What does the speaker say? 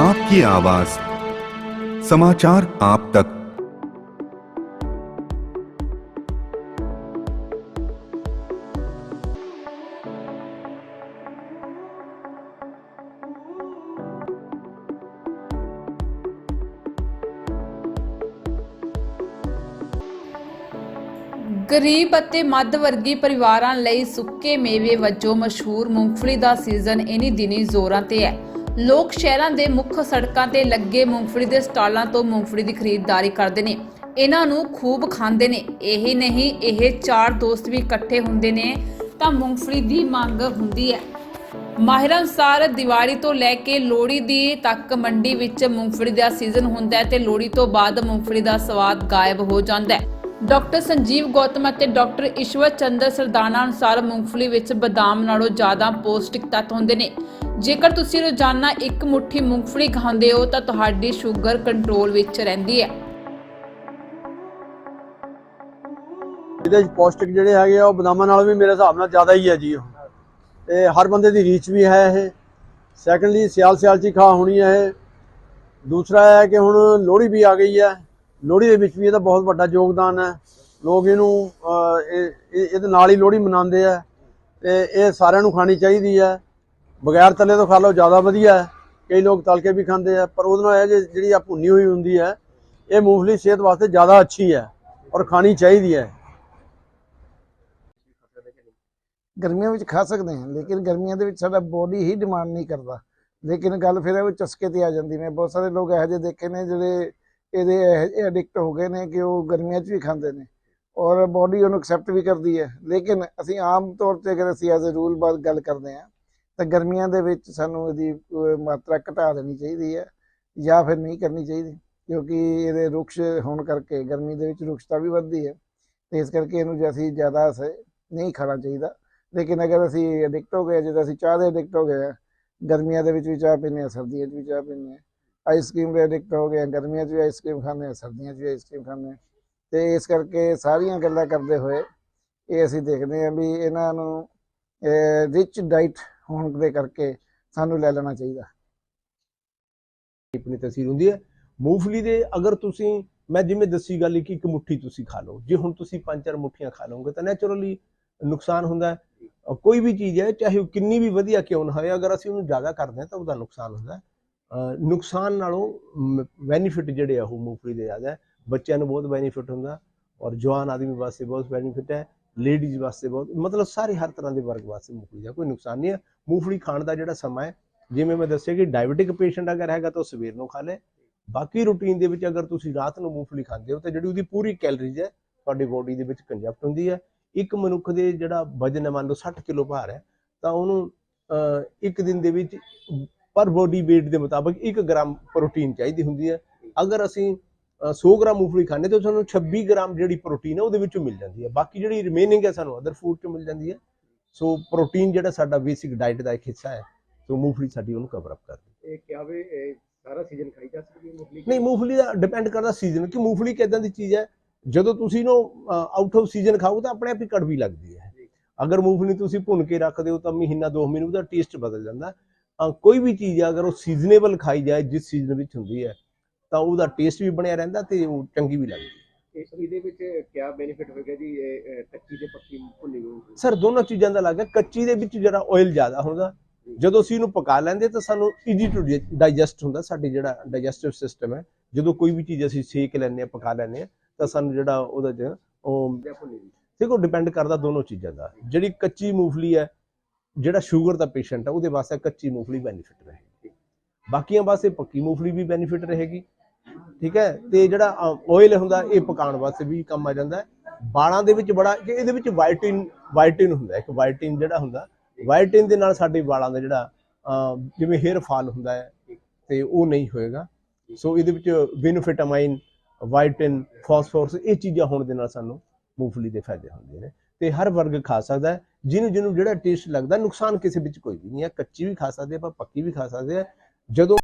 आपकी आवाज समाचार आप तक ਗਰੀਬ ਅਤੇ ਮੱਧ ਵਰਗੀ ਪਰਿਵਾਰਾਂ ਲਈ ਸੁੱਕੇ ਮੇਵੇ ਵਜੋਂ ਮਸ਼ਹੂਰ ਮੂੰਗਫਲੀ ਦਾ ਸੀਜ਼ਨ ਇਨੀ ਦਿਨੀ ਜ਼ੋਰਾਂ ਤੇ ਹੈ ਲੋਕ ਸ਼ਹਿਰਾਂ ਦੇ ਮੁੱਖ ਸੜਕਾਂ ਤੇ ਲੱਗੇ ਮੂੰਗਫਲੀ ਦੇ ਸਟਾਲਾਂ ਤੋਂ ਮੂੰਗਫਲੀ ਦੀ ਖਰੀਦਦਾਰੀ ਕਰਦੇ ਨੇ। ਇਹਨਾਂ ਨੂੰ ਖੂਬ ਖਾਂਦੇ ਨੇ। ਇਹੀ ਨਹੀਂ, ਇਹ ਚਾਰ ਦੋਸਤ ਵੀ ਇਕੱਠੇ ਹੁੰਦੇ ਨੇ, ਤਾਂ ਮੂੰਗਫਲੀ ਦੀ ਮੰਗ ਹੁੰਦੀ ਹੈ। ਮਾਹਿਰਾਂ ਅਨੁਸਾਰ ਦੀਵਾਲੀ ਤੋਂ ਲੈ ਕੇ ਲੋਹੜੀ ਦੀ ਤੱਕ ਮੰਡੀ ਵਿੱਚ ਮੂੰਗਫਲੀ ਦਾ ਸੀਜ਼ਨ ਹੁੰਦਾ ਹੈ ਤੇ ਲੋਹੜੀ ਤੋਂ ਬਾਅਦ ਮੂੰਗਫਲੀ ਦਾ ਸਵਾਦ ਗਾਇਬ ਹੋ ਜਾਂਦਾ ਹੈ। ਡਾਕਟਰ ਸੰਜੀਵ ਗੌਤਮ ਅਤੇ ਡਾਕਟਰ ਈਸ਼ਵਰ ਚੰਦਰ ਸਰਦਾਨਾ ਅਨੁਸਾਰ ਮੂੰਗਫਲੀ ਵਿੱਚ ਬਦਾਮ ਨਾਲੋਂ ਜ਼ਿਆਦਾ ਪੌਸ਼ਟਿਕ ਤੱਤ ਹੁੰਦੇ ਨੇ। ਜੇਕਰ ਤੁਸੀਂ ਰੋਜ਼ਾਨਾ ਇੱਕ ਮੁੱਠੀ ਮੂੰਗਫਲੀ ਖਾਂਦੇ ਹੋ, ਤਾਂ ਤੁਹਾਡੀ ਸ਼ੂਗਰ ਕੰਟਰੋਲ ਵਿੱਚ ਰਹਿੰਦੀ ਹੈ। ਇਹਦੇ ਵਿੱਚ ਪੌਸ਼ਟਿਕ ਜਿਹੜੇ ਹੈਗੇ ਆ, ਉਹ ਬਦਾਮਾਂ ਨਾਲ ਵੀ ਮੇਰੇ ਹਿਸਾਬ ਨਾਲ ਜ਼ਿਆਦਾ ਹੀ ਹੈ ਜੀ ਉਹ। ਤੇ ਹਰ ਬੰਦੇ ਦੀ ਰੀਚ ਵੀ ਹੈ ਇਹ। ਸੈਕੰਡਲੀ ਸਿਆਲ ਸਿਆਲ ਚ ਹੀ ਖਾ ਹੋਣੀ ਹੈ ਇਹ। ਦੂਸਰਾ ਹੈ ਕਿ ਹੁਣ ਲੋਹੜੀ ਵੀ ਆ ਗਈ ਹੈ। ਲੋਹੜੀ ਦੇ ਵਿੱਚ ਵੀ ਇਹਦਾ ਬਹੁਤ ਵੱਡਾ ਯੋਗਦਾਨ ਹੈ। ਲੋਕ ਇਹਨੂੰ ਇਹਦੇ ਨਾਲ ਹੀ ਲੋਹੜੀ ਮਨਾਉਂਦੇ ਆ। ਤੇ ਇਹ ਸਾਰਿਆਂ ਨੂੰ ਖਾਣੀ ਚਾਹੀਦੀ ਹੈ। ਬਗੈਰ ਤਲੇ ਤੋਂ ਖਾ ਲਓ, ਜ਼ਿਆਦਾ ਵਧੀਆ ਹੈ। ਕਈ ਲੋਕ ਤਲ ਕੇ ਵੀ ਖਾਂਦੇ ਆ, ਪਰ ਉਹਦੇ ਨਾਲ ਇਹ ਜੇ- ਜਿਹੜੀ ਆ ਭੁੰਨੀ ਹੋਈ ਹੁੰਦੀ ਹੈ, ਇਹ ਮੂੰਗਫਲੀ ਸਿਹਤ ਵਾਸਤੇ ਜ਼ਿਆਦਾ ਅੱਛੀ ਹੈ ਔਰ ਖਾਣੀ ਚਾਹੀਦੀ ਹੈ। ਗਰਮੀਆਂ ਵਿੱਚ ਖਾ ਸਕਦੇ ਹਾਂ, ਲੇਕਿਨ ਗਰਮੀਆਂ ਦੇ ਵਿੱਚ ਸਾਡਾ ਬੋਡੀ ਹੀ ਡਿਮਾਂਡ ਨਹੀਂ ਕਰਦਾ। ਲੇਕਿਨ ਗੱਲ ਫਿਰ ਇਹ ਚਸਕੇ ਤੇ ਆ ਜਾਂਦੀ ਨੇ। ਬਹੁਤ ਸਾਰੇ ਲੋਕ ਇਹੋ ਜਿਹੇ ਦੇਖੇ ਨੇ ਜਿਹੜੇ ਇਹਦੇ ਐਡਿਕਟ ਹੋ ਗਏ ਨੇ ਕਿ ਉਹ ਗਰਮੀਆਂ 'ਚ ਵੀ ਖਾਂਦੇ ਨੇ ਔਰ ਬੋਡੀ ਉਹਨੂੰ ਐਕਸੈਪਟ ਵੀ ਕਰਦੀ ਹੈ। ਲੇਕਿਨ ਅਸੀਂ ਆਮ ਤੌਰ ਤੇ ਅਗਰ ਅਸੀਂ ਐਜ਼ ਅ ਰੂਲ ਬਾਤ ਗੱਲ ਕਰਦੇ ਹਾਂ ਤਾਂ ਗਰਮੀਆਂ ਦੇ ਵਿੱਚ ਸਾਨੂੰ ਇਹਦੀ ਮਾਤਰਾ ਘਟਾ ਦੇਣੀ ਚਾਹੀਦੀ ਹੈ ਜਾਂ ਫਿਰ ਨਹੀਂ ਕਰਨੀ ਚਾਹੀਦੀ ਕਿਉਂਕਿ ਇਹਦੇ ਰੁਕਸ਼ ਹੋਣ ਕਰਕੇ ਗਰਮੀ ਦੇ ਵਿੱਚ ਰੁਕਸ਼ਤਾ ਵੀ ਵੱਧਦੀ ਹੈ ਤੇ ਇਸ ਕਰਕੇ ਇਹਨੂੰ ਜੇ ਅਸੀਂ ਜ਼ਿਆਦਾ ਸ- ਨਹੀਂ ਖਾਣਾ ਚਾਹੀਦਾ। ਲੇਕਿਨ ਅਗਰ ਅਸੀਂ ਐਡਿਕਟ ਹੋ ਗਏ ਜਿੱਦਾਂ ਅਸੀਂ ਚਾਹ ਦੇ ਐਡਿਕਟ ਹੋ ਗਏ ਹਾਂ, ਗਰਮੀਆਂ ਦੇ ਵਿੱਚ ਵੀ ਚਾਹ ਪੀਂਦੇ ਹਾਂ ਸਰਦੀਆਂ 'ਚ ਵੀ ਚਾਹ ਪੀਂਦੇ ਹਾਂ ਆਈਸਕ੍ਰੀਮ ਦੇ ਐਡਿਕਟ ਹੋ ਗਏ ਗਰਮੀਆਂ 'ਚ ਵੀ ਆਈਸਕ੍ਰੀਮ ਖਾਂਦੇ ਹਾਂ ਸਰਦੀਆਂ 'ਚ ਵੀ ਆਈਸਕ੍ਰੀਮ ਖਾਂਦੇ ਹਾਂ ਤੇ ਇਸ ਕਰਕੇ ਸਾਰੀਆਂ ਗੱਲਾਂ ਕਰਦੇ ਹੋਏ ਇਹ ਅਸੀਂ ਦੇਖਦੇ ਹਾਂ ਵੀ ਇਹਨਾਂ ਨੂੰ ਰਿਚ ਡਾਈਟ ਹੋਣ ਦੇ ਕਰਕੇ ਸਾਨੂੰ ਲੈ ਲੈਣਾ ਚਾਹੀਦਾ। ਆਪਣੀ ਤਸਵੀਰ ਹੁੰਦੀ ਹੈ। ਮੂੰਗਫਲੀ ਦੇ ਅਗਰ ਤੁਸੀਂ, ਮੈਂ ਜਿਵੇਂ ਦੱਸੀ ਗੱਲ ਕਿ ਇੱਕ ਮੁੱਠੀ ਤੁਸੀਂ ਖਾ ਲਓ। ਜੇ ਹੁਣ ਤੁਸੀਂ ਪੰਜ ਚਾਰ ਮੁੱਠੀਆਂ ਖਾ ਲਓਗੇ ਤਾਂ ਨੇਚਰਲੀ ਨੁਕਸਾਨ ਹੁੰਦਾ ਹੈ। ਕੋਈ ਵੀ ਚੀਜ਼ ਹੈ, ਚਾਹੇ ਉਹ ਕਿੰਨੀ ਵੀ ਵਧੀਆ ਕਿਉਂ ਨਾ ਹੋਵੇ, ਅਗਰ ਅਸੀਂ ਉਹਨੂੰ ਜ਼ਿਆਦਾ ਕਰਦੇ ਹਾਂ ਤਾਂ ਉਹਦਾ ਨੁਕਸਾਨ ਹੁੰਦਾ ਨੁਕਸਾਨ ਨਾਲੋਂ ਬੈਨੀਫਿਟ ਜਿਹੜੇ ਆ ਉਹ ਮੂੰਗਫਲੀ ਦੇ ਜ਼ਿਆਦਾ ਬੱਚਿਆਂ ਨੂੰ ਬਹੁਤ ਬੈਨੀਫਿਟ ਹੁੰਦਾ ਔਰ ਜਵਾਨ ਆਦਮੀ ਵਾਸਤੇ ਬਹੁਤ ਬੈਨੀਫਿਟ ਹੈ। ਲੇਡੀਜ਼ ਵਾਸਤੇ ਬਹੁਤ, ਮਤਲਬ ਸਾਰੇ ਹਰ ਤਰ੍ਹਾਂ ਦੇ ਵਰਗ ਵਾਸਤੇ ਮੂੰਗਫਲੀ ਦਾ ਕੋਈ ਨੁਕਸਾਨ ਨਹੀਂ ਹੈ। ਮੂੰਗਫਲੀ ਖਾਣ ਦਾ ਜਿਹੜਾ ਸਮਾਂ ਹੈ, ਜਿਵੇਂ ਮੈਂ ਦੱਸਿਆ ਕਿ ਡਾਇਬੀਟਿਕ ਪੇਸ਼ੈਂਟ ਅਗਰ ਹੈਗਾ ਤਾਂ ਉਹ ਸਵੇਰ ਨੂੰ ਖਾ ਲੇ। ਬਾਕੀ ਰੂਟੀਨ ਦੇ ਵਿੱਚ ਅਗਰ ਤੁਸੀਂ ਰਾਤ ਨੂੰ ਮੂੰਗਫਲੀ ਖਾਂਦੇ ਹੋ ਤਾਂ ਜਿਹੜੀ ਉਹਦੀ ਪੂਰੀ ਕੈਲਰੀਜ਼ ਹੈ, ਤੁਹਾਡੀ ਬੋਡੀ ਦੇ ਵਿੱਚ ਕੰਜੈਪਟ ਹੁੰਦੀ ਹੈ। ਇੱਕ ਮਨੁੱਖ ਦੇ ਜਿਹੜਾ ਵਜਨ ਹੈ, ਮੰਨ ਲਓ 60 ਕਿਲੋ ਭਾਰ ਹੈ, ਤਾਂ ਉਹਨੂੰ ਇੱਕ ਦਿਨ ਦੇ ਵਿੱਚ, ਪਰ ਬੋਡੀ weight ਦੇ ਮੁਤਾਬਕ 1 ਗ੍ਰਾਮ ਪ੍ਰੋਟੀਨ ਚਾਹੀਦੀ ਹੁੰਦੀ ਹੈ। ਅਗਰ ਅਸੀਂ 100 ਗ੍ਰਾਮ ਮੂੰਗਫਲੀ ਖਾਂਦੇ ਤਾਂ ਸਾਨੂੰ 26 ਗ੍ਰਾਮ ਜਿਹੜੀ ਪ੍ਰੋਟੀਨ ਹੈ ਉਹਦੇ ਵਿੱਚੋਂ ਮਿਲ ਜਾਂਦੀ ਹੈ। ਬਾਕੀ ਜਿਹੜੀ ਰਿਮੇਨਿੰਗ ਹੈ ਸਾਨੂੰ ਅਦਰ ਫੂਡ ਚੋਂ ਮਿਲ ਜਾਂਦੀ ਹੈ। ਸੋ ਪ੍ਰੋਟੀਨ ਜਿਹੜਾ ਸਾਡਾ ਬੇਸਿਕ ਡਾਈਟ ਦਾ ਇੱਕ ਹਿੱਸਾ ਹੈ ਸੋ ਮੂੰਗਫਲੀ ਸਾਡੀ ਉਹਨੂੰ ਕਵਰ ਅਪ ਕਰਦੀ ਹੈ। ਇਹ ਕਿਹਾ ਵੇ ਇਹ ਸਾਰਾ ਸੀਜ਼ਨ ਖਾਈ ਜਾ ਸਕਦੀ ਹੈ ਮੂੰਗਫਲੀ ਨਹੀਂ ਮੂੰਗਫਲੀ ਦਾ ਡਿਪੈਂਡ ਕਰਦਾ ਸੀਜ਼ਨ ਕਿ ਮੂੰਗਫਲੀ ਕਿਦਾਂ ਦੀ ਚੀਜ਼ ਹੈ। ਜਦੋਂ ਤੁਸੀਂ ਇਹਨੂੰ ਆਊਟ ਆਫ ਸੀਜ਼ਨ ਖਾਓ ਤਾਂ ਆਪਣੇ ਆਪ ਹੀ ਕੜਵੀ ਲੱਗਦੀ ਹੈ। ਅਗਰ ਮੂੰਗਫਲੀ ਤੁਸੀਂ ਭੁੰਨ ਕੇ ਰੱਖਦੇ ਹੋ ਤਾਂ ਮਹੀਨਾ ਦੋ ਮਹੀਨੇ ਉਹਦਾ ਟੇਸਟ ਬਦਲ ਜਾਂਦਾ। ਕੋਈ ਵੀ ਚੀਜ਼ ਹੈ ਅਗਰ ਉਹ ਸੀਜ਼ਨੇਬਲ ਖਾਈ ਜਾਏ ਜਿਸ ਸੀਜ਼ਨ ਵਿੱਚ ਹੁੰਦੀ ਹੈ ਤਾਂ ਉਹਦਾ ਟੇਸਟ ਵੀ ਬਣਿਆ ਰਹਿੰਦਾ ਤੇ ਉਹ ਚੰਗੀ ਵੀ ਲੱਗਦੀ। ਇਸ ਇਹਦੇ ਵਿੱਚ ਕਿਆ ਬੈਨੀਫਿਟ ਹੋਏਗਾ ਜੀ? ਇਹ ਕੱਚੀ ਤੇ ਪੱਕੀ ਭੁੰਨੀ ਹੋਈ ਸਰ ਦੋਨੋਂ ਚੀਜ਼ਾਂ ਦਾ ਲੱਗ ਕੱਚੀ ਦੇ ਵਿੱਚ ਜਿਹੜਾ ਆਇਲ ਜ਼ਿਆਦਾ ਹੁੰਦਾ ਜਦੋਂ ਅਸੀਂ ਇਹਨੂੰ ਪਕਾ ਲੈਂਦੇ ਤਾਂ ਸਾਨੂੰ ਈਜ਼ੀ ਟੂ ਡਾਈਜੈਸਟ ਹੁੰਦਾ। ਸਾਡੀ ਜਿਹੜਾ ਡਾਈਜੈਸਟਿਵ ਸਿਸਟਮ ਹੈ ਜਦੋਂ ਕੋਈ ਵੀ ਚੀਜ਼ ਅਸੀਂ ਸੇਕ ਲੈਂਦੇ ਹਾਂ ਪਕਾ ਲੈਂਦੇ ਹਾਂ ਤਾਂ ਸਾਨੂੰ ਜਿਹੜਾ ਉਹਦਾ ਚ ਉਹ ਦੇਖੋ ਡਿਪੈਂਡ ਕਰਦਾ ਦੋਨੋਂ ਚੀਜ਼ਾਂ ਦਾ। ਜਿਹੜੀ ਕੱਚੀ ਮੂੰਗਫਲੀ ਹੈ ਜਿਹੜਾ ਸ਼ੂਗਰ ਦਾ ਪੇਸ਼ੈਂਟ ਹੈ ਉਹਦੇ ਵਾਸਤੇ ਕੱਚੀ ਮੂੰਗਫਲੀ ਬੈਨੀਫਿਟ ਰਹੇਗੀ। ਬਾਕੀਆਂ ਵਾਸਤੇ ਪੱਕੀ ਮੂੰਗਫਲੀ ਵੀ ਬੈਨੀਫਿਟ ਰਹੇਗੀ। ਠੀਕ ਹੈ? ਤੇ ਜਿਹੜਾ ਆਇਲ ਹੁੰਦਾ, ਇਹ ਪਕਾਉਣ ਵਾਸਤੇ ਵੀ ਕੰਮ ਆ ਜਾਂਦਾ ਬਾਲਾਂ ਦੇ ਵਿੱਚ ਬੜਾ ਇਹਦੇ ਵਿੱਚ ਵਾਈਟਿਨ ਵਾਈਟਿਨ ਹੁੰਦਾ ਇੱਕ ਵਾਈਟਿਨ ਜਿਹੜਾ ਹੁੰਦਾ ਵਾਈਟਿਨ ਦੇ ਨਾਲ ਸਾਡੇ ਵਾਲਾਂ ਦਾ ਜਿਹੜਾ ਜਿਵੇਂ ਹੇਅਰ ਫਾਲ ਹੁੰਦਾ ਹੈ, ਤੇ ਉਹ ਨਹੀਂ ਹੋਏਗਾ। ਸੋ ਇਹਦੇ ਵਿੱਚ ਵਿਨੋਫਿਟਾਮਾਈਨ ਵਾਈਟਿਨ ਫਾਸਫੋਰਸ ਇਹ ਚੀਜ਼ਾਂ ਹੋਣ ਦੇ ਨਾਲ ਸਾਨੂੰ ਮੂੰਗਫਲੀ ਦੇ ਫਾਇਦੇ ਹੁੰਦੇ ਨੇ। ਤੇ ਹਰ ਵਰਗ ਖਾ ਸਕਦਾ ਹੈ। ਜਿਹਨੂੰ ਜਿਹਨੂੰ ਜਿਹੜਾ ਟੇਸਟ ਲੱਗਦਾ, ਨੁਕਸਾਨ ਕਿਸੇ ਵਿੱਚ ਕੋਈ ਵੀ ਨਹੀਂ ਹੈ। ਕੱਚੀ ਵੀ ਖਾ ਸਕਦੇ ਆਪਾਂ ਪੱਕੀ ਵੀ ਖਾ ਸਕਦੇ ਆ। ਜਦੋਂ